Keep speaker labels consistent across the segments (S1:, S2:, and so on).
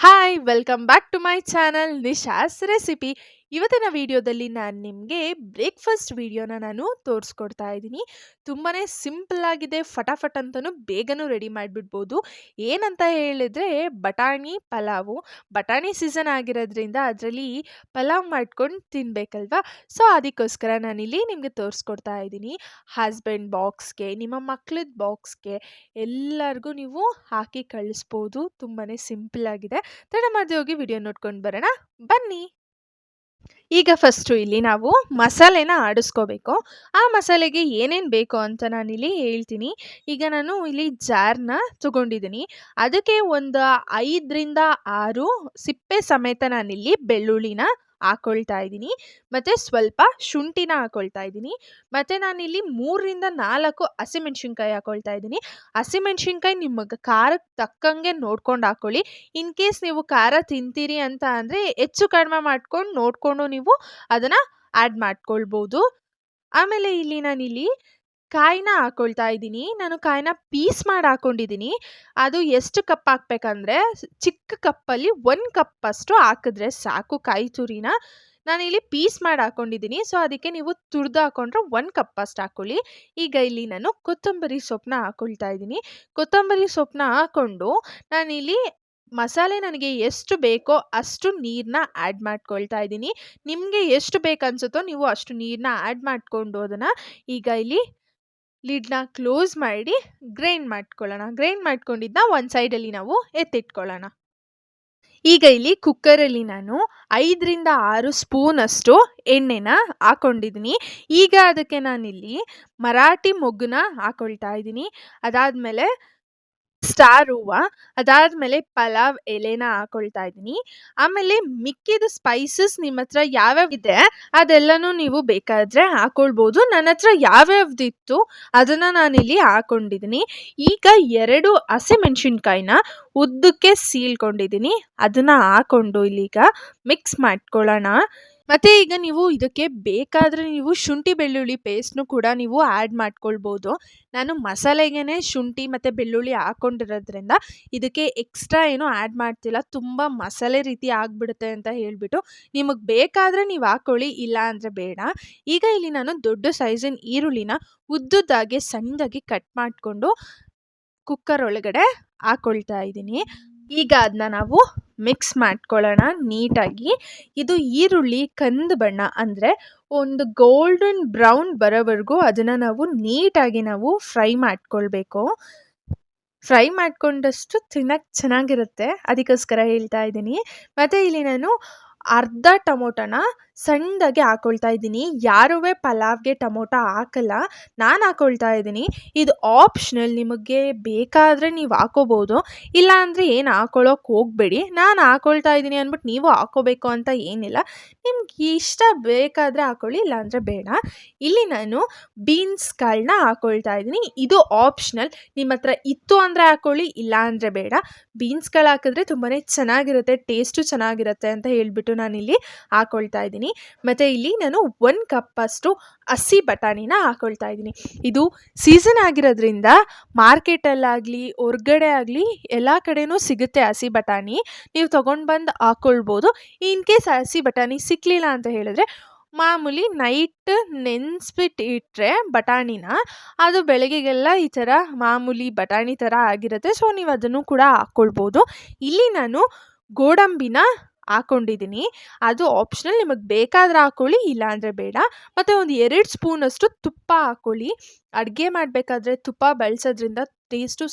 S1: Hi, welcome back to my channel Nisha's Recipe. ಇವತ್ತಿನ ವಿಡಿಯೋದಲ್ಲಿ ನಾನು ನಿಮಗೆ ಬ್ರೇಕ್ಫಾಸ್ಟ್ ವಿಡಿಯೋನ ನಾನು ತೋರಿಸ್ಕೊಡ್ತಾ ಇದ್ದೀನಿ. ತುಂಬಾ ಸಿಂಪಲ್ ಆಗಿದೆ, ಫಟಾಫಟ್ ಅಂತಲೂ ಬೇಗನೂ ರೆಡಿ ಮಾಡಿಬಿಡ್ಬೋದು. ಏನಂತ ಹೇಳಿದ್ರೆ ಬಟಾಣಿ ಪಲಾವು. ಬಟಾಣಿ ಸೀಸನ್ ಆಗಿರೋದ್ರಿಂದ ಅದರಲ್ಲಿ ಪಲಾವ್ ಮಾಡ್ಕೊಂಡು ತಿನ್ಬೇಕಲ್ವಾ? ಸೊ, ಅದಕ್ಕೋಸ್ಕರ ನಾನಿಲ್ಲಿ ನಿಮಗೆ ತೋರಿಸ್ಕೊಡ್ತಾ ಇದ್ದೀನಿ. ಹಸ್ಬೆಂಡ್ ಬಾಕ್ಸ್ಗೆ, ನಿಮ್ಮ ಮಕ್ಳದ ಬಾಕ್ಸ್ಗೆ ಎಲ್ಲರಿಗೂ ನೀವು ಹಾಕಿ ಕಳಿಸ್ಬೋದು. ತುಂಬಾ ಸಿಂಪಲ್ ಆಗಿದೆ. ತಡ ಮಾಡದೆ ಹೋಗಿ ವಿಡಿಯೋ ನೋಡ್ಕೊಂಡು ಬರೋಣ. ಬನ್ನಿ. ಈಗ ಫಸ್ಟು ಇಲ್ಲಿ ನಾವು ಮಸಾಲೆನ ಆಡಿಸ್ಕೋಬೇಕು. ಆ ಮಸಾಲೆಗೆ ಏನೇನು ಬೇಕು ಅಂತ ನಾನಿಲ್ಲಿ ಹೇಳ್ತೀನಿ. ಈಗ ನಾನು ಇಲ್ಲಿ ಜಾರ್ನ ತಗೊಂಡಿದ್ದೀನಿ ಅದಕ್ಕೆ ಒಂದು ಐದರಿಂದ ಆರು ಸಿಪ್ಪೆ ಸಮೇತ ನಾನಿಲ್ಲಿ ಬೆಳ್ಳುಳ್ಳಿನ ಹಾಕೊಳ್ತಾ ಇದ್ದೀನಿ. ಮತ್ತು ಸ್ವಲ್ಪ ಶುಂಠಿನ ಹಾಕೊಳ್ತಾ ಇದ್ದೀನಿ. ಮತ್ತು ನಾನಿಲ್ಲಿ ಮೂರರಿಂದ ನಾಲ್ಕು ಹಸಿಮೆಣ್ಸಿನ್ಕಾಯಿ ಹಾಕೊಳ್ತಾ ಇದ್ದೀನಿ. ಹಸಿಮೆಣ್ಸಿನ್ಕಾಯಿ ನಿಮಗೆ ಖಾರಕ್ಕೆ ತಕ್ಕಂಗೆ ನೋಡ್ಕೊಂಡು ಹಾಕೊಳ್ಳಿ. ಇನ್ ಕೇಸ್ ನೀವು ಖಾರ ತಿಂತೀರಿ ಅಂತ ಅಂದರೆ ಹೆಚ್ಚು ಕಡಿಮೆ ಮಾಡ್ಕೊಂಡು ನೋಡಿಕೊಂಡು ನೀವು ಅದನ್ನು ಆ್ಯಡ್ ಮಾಡ್ಕೊಳ್ಬೋದು. ಆಮೇಲೆ ಇಲ್ಲಿ ನಾನಿಲ್ಲಿ ಕಾಯಿನ ಹಾಕೊಳ್ತಾ ಇದ್ದೀನಿ. ನಾನು ಕಾಯಿನ ಪೀಸ್ ಮಾಡಿ ಹಾಕೊಂಡಿದ್ದೀನಿ. ಅದು ಎಷ್ಟು ಕಪ್ ಹಾಕ್ಬೇಕಂದ್ರೆ, ಚಿಕ್ಕ ಕಪ್ಪಲ್ಲಿ ಒಂದು ಕಪ್ಪಷ್ಟು ಹಾಕಿದ್ರೆ ಸಾಕು ಕಾಯಿ ತುರಿನ. ಇಲ್ಲಿ ಪೀಸ್ ಮಾಡಿ ಹಾಕೊಂಡಿದ್ದೀನಿ. ಸೊ, ಅದಕ್ಕೆ ನೀವು ತುರಿದು ಹಾಕೊಂಡ್ರೆ ಒಂದು ಕಪ್ಪಷ್ಟು ಹಾಕೊಳ್ಳಿ. ಈಗ ಇಲ್ಲಿ ನಾನು ಕೊತ್ತಂಬರಿ ಸೊಪ್ಪನ್ನ ಹಾಕೊಳ್ತಾ ಇದ್ದೀನಿ. ಕೊತ್ತಂಬರಿ ಸೊಪ್ಪನ್ನ ಹಾಕ್ಕೊಂಡು ನಾನಿಲ್ಲಿ ಮಸಾಲೆ ನನಗೆ ಎಷ್ಟು ಬೇಕೋ ಅಷ್ಟು ನೀರನ್ನ ಆ್ಯಡ್ ಮಾಡ್ಕೊಳ್ತಾ ಇದ್ದೀನಿ. ನಿಮಗೆ ಎಷ್ಟು ಬೇಕು ಅನ್ಸುತ್ತೋ ನೀವು ಅಷ್ಟು ನೀರನ್ನ ಆ್ಯಡ್ ಮಾಡಿಕೊಂಡು ಅದನ್ನು ಈಗ ಇಲ್ಲಿ ಲಿಡ್ನ ಕ್ಲೋಸ್ ಮಾಡಿ ಗ್ರೈಂಡ್ ಮಾಡ್ಕೊಳ್ಳೋಣ. ಗ್ರೈಂಡ್ ಮಾಡ್ಕೊಂಡಿದ್ದನ್ನ ಒಂದು ಸೈಡಲ್ಲಿ ನಾವು ಎತ್ತಿಟ್ಕೊಳ್ಳೋಣ. ಈಗ ಇಲ್ಲಿ ಕುಕ್ಕರಲ್ಲಿ ನಾನು ಐದರಿಂದ ಆರು ಸ್ಪೂನಷ್ಟು ಎಣ್ಣೆನ ಹಾಕೊಂಡಿದ್ದೀನಿ. ಈಗ ಅದಕ್ಕೆ ನಾನಿಲ್ಲಿ ಮರಾಠಿ ಮೊಗ್ಗನ್ನ ಹಾಕೊಳ್ತಾ ಇದ್ದೀನಿ. ಅದಾದಮೇಲೆ ಸ್ಟಾರ್ ಹೂವು. ಅದಾದಮೇಲೆ ಪಲಾವ್, ಎಲೆನ ಹಾಕೊಳ್ತಾ ಇದ್ದೀನಿ. ಆಮೇಲೆ ಮಿಕ್ಕಿದ ಸ್ಪೈಸಸ್ ನಿಮ್ಮ ಹತ್ರ ಯಾವ್ಯಾವ ಇದೆ ಅದೆಲ್ಲನೂ ನೀವು ಬೇಕಾದರೆ ಹಾಕೊಳ್ಬೋದು. ನನ್ನ ಹತ್ರ ಯಾವ್ಯಾವ್ದಿತ್ತು, ಅದನ್ನು ನಾನಿಲ್ಲಿ ಹಾಕೊಂಡಿದ್ದೀನಿ. ಈಗ ಎರಡು ಹಸಿಮೆಣ್ಸಿನ್ಕಾಯಿನ ಉದ್ದಕ್ಕೆ ಸೀಳ್ಕೊಂಡಿದ್ದೀನಿ. ಅದನ್ನು ಹಾಕೊಂಡು ಇಲ್ಲೀಗ ಮಿಕ್ಸ್ ಮಾಡ್ಕೊಳ್ಳೋಣ. ಮತ್ತು ಈಗ ನೀವು ಇದಕ್ಕೆ ಬೇಕಾದರೆ ನೀವು ಶುಂಠಿ, ಬೆಳ್ಳುಳ್ಳಿ ಪೇಸ್ಟ್ನು ಕೂಡ ನೀವು ಆ್ಯಡ್ ಮಾಡ್ಕೊಳ್ಬೋದು. ನಾನು ಮಸಾಲೆಗೇ ಶುಂಠಿ ಮತ್ತು ಬೆಳ್ಳುಳ್ಳಿ ಹಾಕ್ಕೊಂಡಿರೋದ್ರಿಂದ ಇದಕ್ಕೆ ಎಕ್ಸ್ಟ್ರಾ ಏನೂ ಆ್ಯಡ್ ಮಾಡ್ತಿಲ್ಲ. ತುಂಬ ಮಸಾಲೆ ರೀತಿ ಆಗಿಬಿಡುತ್ತೆ ಅಂತ ಹೇಳಿಬಿಟ್ಟು ನಿಮಗೆ ಬೇಕಾದರೆ ನೀವು ಹಾಕ್ಕೊಳ್ಳಿ ಇಲ್ಲ ಅಂದರೆ ಬೇಡ. ಈಗ ಇಲ್ಲಿ ನಾನು ದೊಡ್ಡ ಸೈಜಿನ ಈರುಳ್ಳಿನ ಉದ್ದುದ್ದಾಗಿ ಸಣ್ಣದಾಗಿ ಕಟ್ ಮಾಡಿಕೊಂಡು ಕುಕ್ಕರ್ ಒಳಗಡೆ ಹಾಕ್ಕೊಳ್ತಾ ಇದ್ದೀನಿ. ಈಗ ಅದನ್ನ ನಾವು ಮಿಕ್ಸ್ ಮಾಡ್ಕೊಳ್ಳೋಣ ನೀಟಾಗಿ. ಇದು ಈರುಳ್ಳಿ, ಕಂದು ಬಣ್ಣ ಅಂದರೆ ಒಂದು ಗೋಲ್ಡನ್ ಬ್ರೌನ್ ಬರೋವರೆಗೂ ಅದನ್ನು ನಾವು ನೀಟಾಗಿ ನಾವು ಫ್ರೈ ಮಾಡ್ಕೊಳ್ಬೇಕು. ಫ್ರೈ ಮಾಡಿಕೊಂಡಷ್ಟು ತಿನ್ನಕ್ಕೆ ಚೆನ್ನಾಗಿರುತ್ತೆ. ಅದಕ್ಕೋಸ್ಕರ ಹೇಳ್ತಾ ಇದ್ದೀನಿ. ಮತ್ತು ಇಲ್ಲಿ ನಾನು ಅರ್ಧ ಟೊಮೊಟೊನ ಸಣ್ಣದಾಗಿ ಹಾಕೊಳ್ತಾ ಇದ್ದೀನಿ. ಯಾರೂ ಪಲಾವ್ಗೆ ಟೊಮೊಟೊ ಹಾಕಲ್ಲ, ನಾನು ಹಾಕ್ಕೊಳ್ತಾ ಇದ್ದೀನಿ. ಇದು ಆಪ್ಷನಲ್ ನಿಮಗೆ ಬೇಕಾದರೆ ನೀವು ಹಾಕೋಬೋದು. ಇಲ್ಲಾಂದರೆ ಏನು ಹಾಕೊಳ್ಳೋಕೆ ಹೋಗಬೇಡಿ. ನಾನು ಹಾಕ್ಕೊಳ್ತಾ ಇದ್ದೀನಿ ಅಂದ್ಬಿಟ್ಟು ನೀವು ಹಾಕೋಬೇಕು ಅಂತ ಏನಿಲ್ಲ. ನಿಮ್ಗೆ ಇಷ್ಟ ಬೇಕಾದರೆ ಹಾಕೊಳ್ಳಿ, ಇಲ್ಲಾಂದರೆ ಬೇಡ. ಇಲ್ಲಿ ನಾನು ಬೀನ್ಸ್ ಕಾಳನ್ನ ಹಾಕ್ಕೊಳ್ತಾ ಇದ್ದೀನಿ. ಇದು ಆಪ್ಷನಲ್ ನಿಮ್ಮ ಹತ್ರ ಇತ್ತು ಅಂದರೆ ಹಾಕೊಳ್ಳಿ, ಇಲ್ಲಾಂದರೆ ಬೇಡ. ಬೀನ್ಸ್ಗಳು ಹಾಕಿದ್ರೆ ತುಂಬಾ ಚೆನ್ನಾಗಿರುತ್ತೆ ಟೇಸ್ಟು ಚೆನ್ನಾಗಿರುತ್ತೆ ಅಂತ ಹೇಳಿಬಿಟ್ಟು ನಾನಿಲ್ಲಿ ಹಾಕ್ಕೊಳ್ತಾ ಇದ್ದೀನಿ. ಮತ್ತು ಇಲ್ಲಿ ನಾನು ಒಂದು ಕಪ್ಪಷ್ಟು ಹಸಿ ಬಟಾಣಿನ ಹಾಕೊಳ್ತಾ ಇದ್ದೀನಿ. ಇದು ಸೀಸನ್ ಆಗಿರೋದ್ರಿಂದ ಮಾರ್ಕೆಟಲ್ಲಾಗಲಿ ಹೊರ್ಗಡೆ ಆಗಲಿ ಎಲ್ಲ ಕಡೆಯೂ ಸಿಗುತ್ತೆ ಹಸಿ ಬಟಾಣಿ. ನೀವು ತೊಗೊಂಡು ಬಂದು ಹಾಕೊಳ್ಬೋದು. ಇನ್ ಕೇಸ್ ಹಸಿ ಬಟಾಣಿ ಸಿಕ್ಕಲಿಲ್ಲ ಅಂತ ಹೇಳಿದ್ರೆ, ಮಾಮೂಲಿ ನೈಟ್ ನೆನೆಸ್ಬಿಟ್ಟು ಇಟ್ಟರೆ ಬಟಾಣಿನ, ಅದು ಬೆಳಗ್ಗೆಗೆಲ್ಲ ಈ ಥರ ಮಾಮೂಲಿ ಬಟಾಣಿ ಥರ ಆಗಿರುತ್ತೆ. ಸೊ ನೀವು ಅದನ್ನು ಕೂಡ ಹಾಕ್ಕೊಳ್ಬೋದು ಇಲ್ಲಿ ನಾನು ಗೋಡಂಬಿನ ಹಾಕ್ಕೊಂಡಿದ್ದೀನಿ ಅದು ಆಪ್ಷನಲ್ ನಿಮಗೆ ಬೇಕಾದರೆ ಹಾಕ್ಕೊಳ್ಳಿ ಇಲ್ಲಾಂದರೆ ಬೇಡ. ಮತ್ತು ಒಂದು ಎರಡು ಸ್ಪೂನಷ್ಟು ತುಪ್ಪ ಹಾಕ್ಕೊಳ್ಳಿ ಅಡುಗೆ ಮಾಡಬೇಕಾದ್ರೆ ತುಪ್ಪ ಬಳಸೋದ್ರಿಂದ ಟೇಸ್ಟು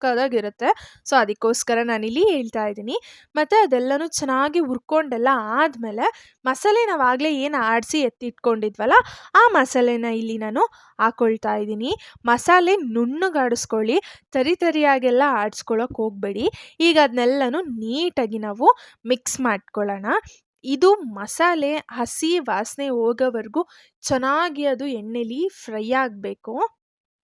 S1: ಸಕ್ಕತ್ತಾಗಿರುತ್ತೆ ಸೊ, ಅದಕ್ಕೋಸ್ಕರ ನಾನಿಲ್ಲಿ ಹೇಳ್ತಾ ಇದ್ದೀನಿ. ಮತ್ತು ಅದೆಲ್ಲನೂ ಚೆನ್ನಾಗಿ ಹುರ್ಕೊಂಡೆಲ್ಲ ಆದಮೇಲೆ ಮಸಾಲೆ ಆಗಲೇ ಏನು ಆಡಿಸಿ ಎತ್ತಿಟ್ಕೊಂಡಿದ್ವಲ್ಲ, ಆ ಮಸಾಲೆನ ಇಲ್ಲಿ ನಾನು ಹಾಕ್ಕೊಳ್ತಾ ಇದ್ದೀನಿ. ಮಸಾಲೆ ನುಣ್ಣಗಾಡಿಸ್ಕೊಳ್ಳಿ, ತರಿ ತರಿಯಾಗೆಲ್ಲ ಆಡಿಸ್ಕೊಳ್ಳೋಕೆ ಹೋಗಬೇಡಿ. ಈಗ ಅದನ್ನೆಲ್ಲನೂ ನೀಟಾಗಿ ನಾವು ಮಿಕ್ಸ್ ಮಾಡ್ಕೊಳ್ಳೋಣ. ಇದು ಮಸಾಲೆ ಹಸಿ ವಾಸನೆ ಹೋಗೋವರೆಗೂ ಚೆನ್ನಾಗಿ ಅದು ಎಣ್ಣೆಲಿ ಫ್ರೈ ಆಗಬೇಕು.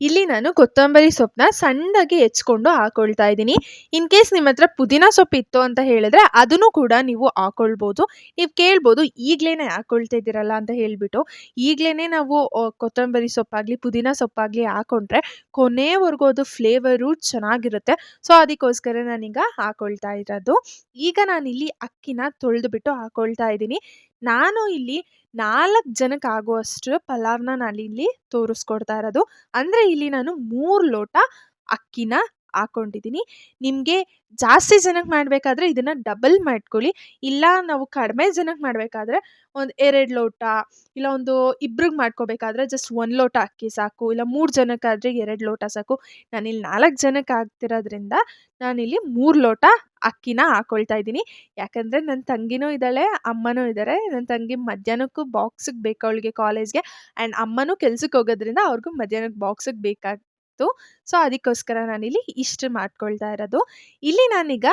S1: ಇಲ್ಲಿ ನಾನು ಕೊತ್ತಂಬರಿ ಸೊಪ್ಪನ್ನ ಸಣ್ಣದಾಗಿ ಹೆಚ್ಕೊಂಡು ಹಾಕೊಳ್ತಾ ಇದ್ದೀನಿ. ಇನ್ ಕೇಸ್ ನಿಮ್ಮ ಹತ್ರ ಪುದೀನ ಸೊಪ್ಪು ಇತ್ತು ಅಂತ ಹೇಳಿದ್ರೆ ಅದನ್ನು ಕೂಡ ನೀವು ಹಾಕೊಳ್ಬೋದು. ನೀವು ಕೇಳ್ಬೋದು ಈಗಲೇ ಹಾಕೊಳ್ತಾ ಇದ್ದೀರಲ್ಲ ಅಂತ ಹೇಳಿಬಿಟ್ಟು. ಈಗಲೇ ನಾವು ಕೊತ್ತಂಬರಿ ಸೊಪ್ಪಾಗಲಿ, ಪುದೀನ ಸೊಪ್ಪಾಗಲಿ ಹಾಕೊಂಡ್ರೆ ಕೊನೆವರೆಗೂ ಅದು ಫ್ಲೇವರು ಚೆನ್ನಾಗಿರುತ್ತೆ. ಸೊ ಅದಕ್ಕೋಸ್ಕರ ನಾನೀಗ ಹಾಕೊಳ್ತಾ ಇರೋದು. ಈಗ ನಾನಿಲ್ಲಿ ಅಕ್ಕಿನ ತೊಳೆದುಬಿಟ್ಟು ಹಾಕೊಳ್ತಾ ಇದ್ದೀನಿ. ನಾನು ಇಲ್ಲಿ ನಾಲ್ಕು ಜನಕ್ಕೆ ಆಗುವಷ್ಟು ಪಲಾವ್ನ ನಾನಿಲ್ಲಿ ತೋರಿಸ್ಕೊಡ್ತಾ ಇರೋದು. ಅಂದರೆ ಇಲ್ಲಿ ನಾನು ಮೂರು ಲೋಟ ಅಕ್ಕಿನ ಹಾಕೊಂಡಿದ್ದೀನಿ ನಿಮಗೆ ಜಾಸ್ತಿ ಜನಕ್ಕೆ ಮಾಡಬೇಕಾದ್ರೆ ಇದನ್ನು ಡಬಲ್ ಮಾಡ್ಕೊಳ್ಳಿ. ಇಲ್ಲ ನಾವು ಕಡಿಮೆ ಜನಕ್ಕೆ ಮಾಡಬೇಕಾದ್ರೆ ಒಂದು ಎರಡು ಲೋಟ, ಇಲ್ಲ ಒಂದು ಇಬ್ರಿಗೆ ಮಾಡ್ಕೋಬೇಕಾದ್ರೆ ಜಸ್ಟ್ ಒಂದು ಲೋಟ ಅಕ್ಕಿ ಸಾಕು, ಇಲ್ಲ ಮೂರು ಜನಕ್ಕಾದರೆ ಎರಡು ಲೋಟ ಸಾಕು. ನಾನಿಲ್ಲಿ ನಾಲ್ಕು ಜನಕ್ಕೆ ಆಗ್ತಿರೋದ್ರಿಂದ ನಾನಿಲ್ಲಿ ಮೂರು ಲೋಟ ಅಕ್ಕಿನ ಹಾಕೊಳ್ತಾ ಇದ್ದೀನಿ. ಯಾಕಂದರೆ ನನ್ನ ತಂಗಿನೂ ಇದ್ದಾಳೆ, ಅಮ್ಮನೂ ಇದ್ದಾರೆ. ನನ್ನ ತಂಗಿ ಮಧ್ಯಾಹ್ನಕ್ಕೂ ಬಾಕ್ಸಿಗೆ ಬೇಕು ಅವಳಿಗೆ ಕಾಲೇಜ್ಗೆ ಆ್ಯಂಡ್ ಅಮ್ಮನೂ ಕೆಲ್ಸಕ್ಕೆ ಹೋಗೋದ್ರಿಂದ ಅವ್ರಿಗೂ ಮಧ್ಯಾಹ್ನಕ್ಕೆ ಬಾಕ್ಸಿಗೆ ಬೇಕಾಗಿತ್ತು ಸೊ ಅದಕ್ಕೋಸ್ಕರ ನಾನಿಲ್ಲಿ ಇಷ್ಟು ಮಾಡ್ಕೊಳ್ತಾ ಇರೋದು. ಇಲ್ಲಿ ನಾನೀಗ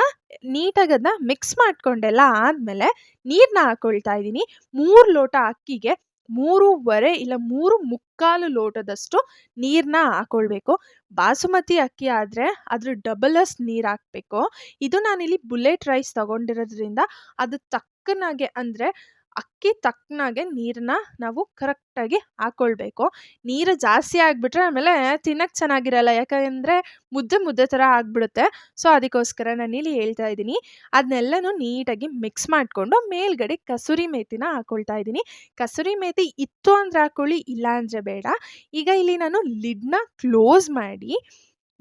S1: ನೀಟಾಗಿ ಅದನ್ನ ಮಿಕ್ಸ್ ಮಾಡ್ಕೊಂಡೆಲ್ಲ ಆದಮೇಲೆ ನೀರನ್ನ ಹಾಕೊಳ್ತಾ ಇದ್ದೀನಿ. ಮೂರು ಲೋಟ ಅಕ್ಕಿಗೆ ಮೂರುವರೆ ಇಲ್ಲ ಮೂರು ಮುಕ್ಕಾಲು ಲೋಟದಷ್ಟು ನೀರನ್ನ ಹಾಕೊಳ್ಬೇಕು. ಬಾಸುಮತಿ ಅಕ್ಕಿ ಆದರೆ ಅದ್ರ ಡಬಲಸ್ ನೀರು ಹಾಕ್ಬೇಕು. ಇದು ನಾನಿಲ್ಲಿ ಬುಲೆಟ್ ರೈಸ್ ತಗೊಂಡಿರೋದ್ರಿಂದ ಅದು ತಕ್ಕನಾಗೆ ಅಂದರೆ ಅಕ್ಕಿ ತಕ್ಕನಾಗೆ ನೀರನ್ನ ನಾವು ಕರೆಕ್ಟಾಗಿ ಹಾಕ್ಕೊಳ್ಬೇಕು ನೀರು ಜಾಸ್ತಿ ಆಗಿಬಿಟ್ರೆ ಆಮೇಲೆ ತಿನ್ನಕ್ಕೆ ಚೆನ್ನಾಗಿರಲ್ಲ, ಯಾಕಂದರೆ ಮುದ್ದೆ ಮುದ್ದೆ ಥರ ಆಗಿಬಿಡುತ್ತೆ. ಸೊ, ಅದಕ್ಕೋಸ್ಕರ ನಾನಿಲ್ಲಿ ಹೇಳ್ತಾ ಇದ್ದೀನಿ. ಅದನ್ನೆಲ್ಲನೂ ನೀಟಾಗಿ ಮಿಕ್ಸ್ ಮಾಡಿಕೊಂಡು ಮೇಲ್ಗಡೆ ಕಸೂರಿ ಮೇಥಿನ ಹಾಕ್ಕೊಳ್ತಾ ಇದ್ದೀನಿ. ಕಸೂರಿ ಮೇಥಿ ಇತ್ತು ಅಂದರೆ ಹಾಕ್ಕೊಳ್ಳಿ ಇಲ್ಲ ಅಂದರೆ ಬೇಡ. ಈಗ ಇಲ್ಲಿ ನಾನು ಲಿಡ್ನ ಕ್ಲೋಸ್ ಮಾಡಿ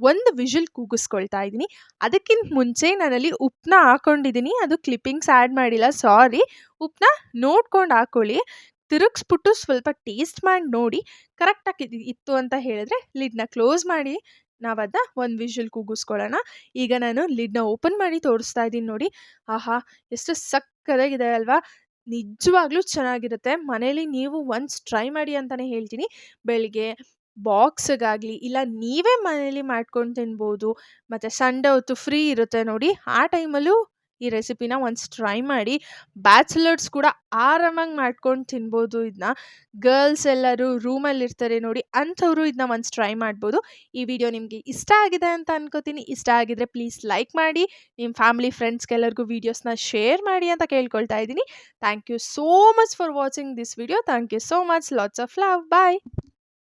S1: ಒಂದು ವಿಷಲ್ ಕೂಗಿಸ್ಕೊಳ್ತಾ ಇದ್ದೀನಿ. ಅದಕ್ಕಿಂತ ಮುಂಚೆ ನಾನಲ್ಲಿ ಉಪ್ಪನ್ನ ಹಾಕೊಂಡಿದ್ದೀನಿ. ಅದು ಕ್ಲಿಪ್ಪಿಂಗ್ಸ್ ಆ್ಯಡ್ ಮಾಡಿಲ್ಲ ಸಾರಿ ಉಪ್ಪನ್ನ ನೋಡ್ಕೊಂಡು ಹಾಕ್ಕೊಳ್ಳಿ ತಿರುಗಿಸ್ಬಿಟ್ಟು ಸ್ವಲ್ಪ ಟೇಸ್ಟ್ ಮಾಡಿ ನೋಡಿ. ಕರೆಕ್ಟಾಗಿ ಇತ್ತು ಅಂತ ಹೇಳಿದ್ರೆ ಲಿಡ್ನ ಕ್ಲೋಸ್ ಮಾಡಿ. ನಾವು ಅದನ್ನ ಒಂದು ವಿಷಲ್ ಕೂಗಿಸ್ಕೊಳ್ಳೋಣ. ಈಗ ನಾನು ಲಿಡ್ನ ಓಪನ್ ಮಾಡಿ ತೋರಿಸ್ತಾ ಇದ್ದೀನಿ ನೋಡಿ. ಆಹಾ, ಎಷ್ಟು ಸಕ್ಕದಾಗಿದೆ ಅಲ್ವಾ? ನಿಜವಾಗ್ಲೂ ಚೆನ್ನಾಗಿರುತ್ತೆ. ಮನೇಲಿ ನೀವು ಒನ್ಸ್ ಟ್ರೈ ಮಾಡಿ ಅಂತಲೇ ಹೇಳ್ತೀನಿ. ಬೆಳಿಗ್ಗೆ ಬಾಕ್ಸಿಗಾಗಲಿ ಇಲ್ಲ ನೀವೇ ಮನೇಲಿ ಮಾಡ್ಕೊಂಡು ತಿನ್ಬೋದು, ಮತ್ತು ಸಂಡೇ ಹೊತ್ತು ಫ್ರೀ ಇರುತ್ತೆ ನೋಡಿ, ಆ ಟೈಮಲ್ಲೂ ಈ ರೆಸಿಪಿನ ಒನ್ಸ್ ಟ್ರೈ ಮಾಡಿ. ಬ್ಯಾಚುಲರ್ಸ್ ಕೂಡ ಆರಾಮಾಗಿ ಮಾಡ್ಕೊಂಡು ತಿನ್ಬೋದು ಇದನ್ನ ಗರ್ಲ್ಸ್ ಎಲ್ಲರೂ ರೂಮಲ್ಲಿ ಇರ್ತಾರೆ ನೋಡಿ, ಅಂಥವರು ಇದನ್ನ ಒನ್ಸ್ ಟ್ರೈ ಮಾಡ್ಬೋದು. ಈ ವಿಡಿಯೋ ನಿಮಗೆ ಇಷ್ಟ ಆಗಿದೆ ಅಂತ ಅನ್ಕೋತೀನಿ. ಇಷ್ಟ ಆಗಿದ್ರೆ ಪ್ಲೀಸ್ ಲೈಕ್ ಮಾಡಿ, ನಿಮ್ಮ ಫ್ಯಾಮಿಲಿ ಫ್ರೆಂಡ್ಸ್ಗೆಲ್ಲರಿಗೂ ವೀಡಿಯೋಸ್ನ ಶೇರ್ ಮಾಡಿ ಅಂತ ಕೇಳ್ಕೊಳ್ತಾ ಇದ್ದೀನಿ. Thank you so much for watching this video. Thank you so much. Lots of love. Bye.